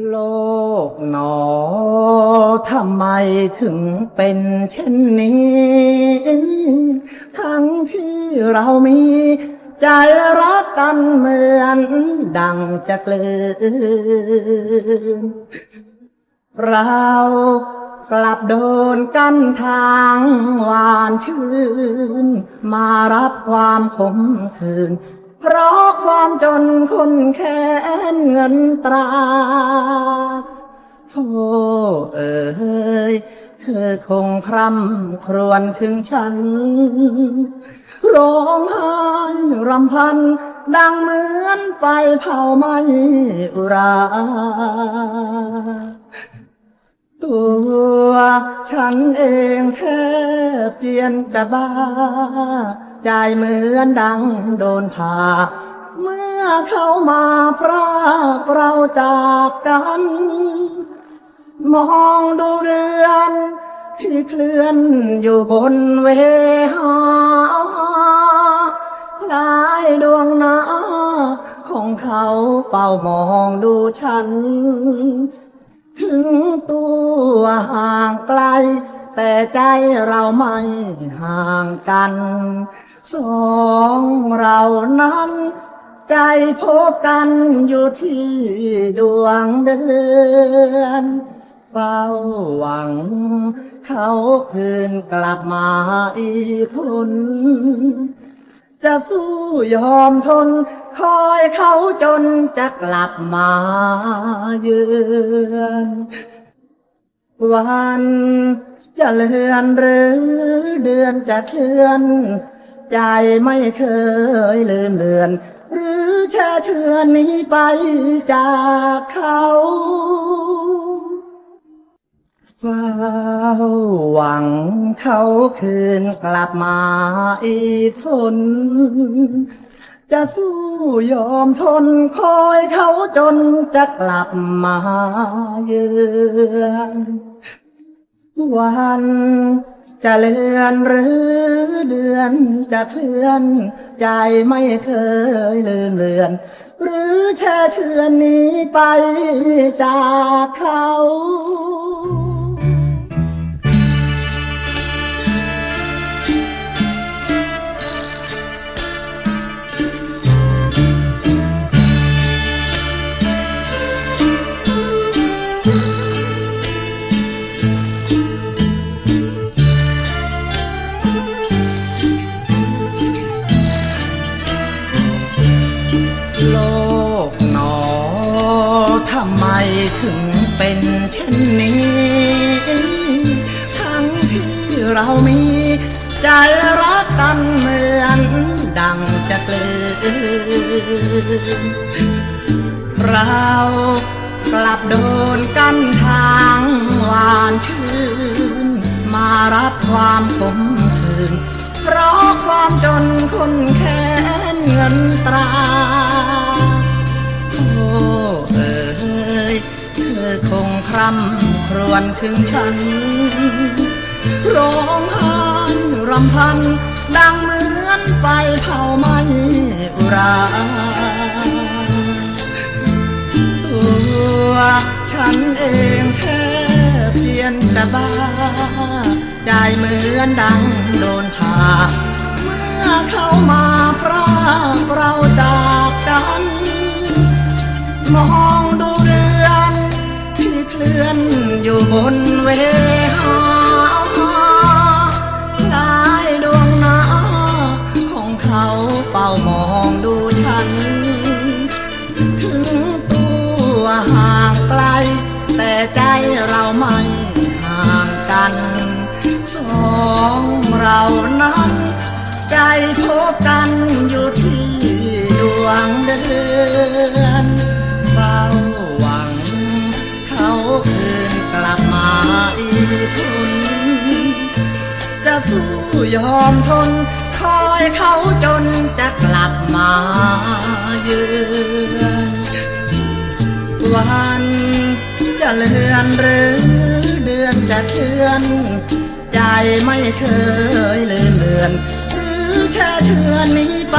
โลกหนอทำไมถึงเป็นเช่นนี้ ทั้งที่เรามี ใจรักกันเหมือน ดังจะกลืนเรากลับโดนกันทางหวานชื่น มารับความขมขื่น เพราะความจนคนแค้นเงินตราโธ่เอ๋ยเธอคงคร่ำครวญถึงฉัน ร้องไห้รำพัน ดังเหมือนไฟเผาไหม้อุรา ตัวฉันเองแค่เพียนจะบ้า ใจเหมือนดังโดนผ่า เมื่อเข้ามาพรากเราจากกัน มองดูเรือนที่เคลื่อนอยู่บนเวหาคล้ายดวงหนาของเขาเฝ้ามองดูฉัน ถึงตัวห่างไกล แต่ใจเราไม่ห่างกัน สองเรานั้น ใจพบกันอยู่ที่ดวงเดือนเฝ้าหวัง เขาคืนกลับมาอีกคนจะสู้ยอมทน คอยเขาจนจะกลับมาเยือนวัน จะเลือนหรือเดือนจะเคลื่อน ใจไม่เคยลืมเลือน หรือแช่เชือนนี้ไปจากเขาเฝ้าหวังเขาคืนกลับมาอีกทน จะสู้ยอมทนคอยเขาจนจะกลับมาเยือน วันจะเลือนหรือเดือนจะเคลื่อนใจไม่เคยลืมเลือน หรือแช่เชือนนี้ไปจากเขา ถึงเป็นเช่นนี้ ทั้งที่เรามีใจรักกันเหมือนดังจะกลืนเรากลับโดนกันทางหวานชื่น มารับความขมขื่นเพราะความจนคนแค้นเงินตราำครวญถึงฉัน ร้องไห้รำพัน ดังเหมือนไฟเผาไหม้อราตัวฉันเองแค่เพียนจะบ้า ใจเหมือนดังโดนผ่า เมื่อเข้ามาพรากเราจากกันมอง อยู่บนเวหาคล้ายดวงหนาของเขาเฝ้ามองดูฉัน ถึงตัวห่างไกล แต่ใจเราไม่ห่างกัน สองเรานั้น ใจพบกัน สู้ยอมทน คอยเขาจนจะกลับมาเยือนวันจะเลือนหรือเดือนจะเคลื่อน ใจไม่เคยลืมเลือนหรือแช่เชือนนี้ไป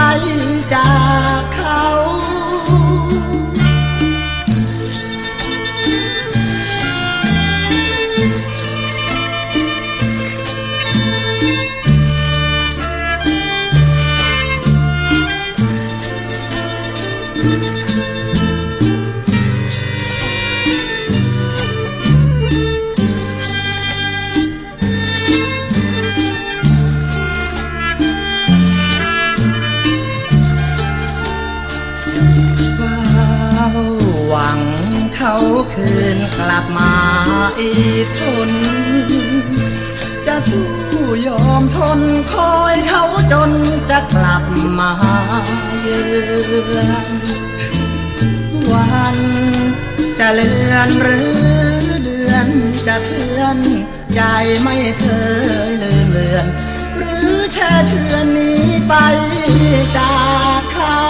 เขาคืนกลับมาอีกคน จะสู้ยอมทนคอยเขาจนจะกลับมาเยือนวันจะเลือนหรือเดือนจะเคลื่อนใจไม่เคยลืมเลือน หรือแช่เชือนหนี้ไปจากเขา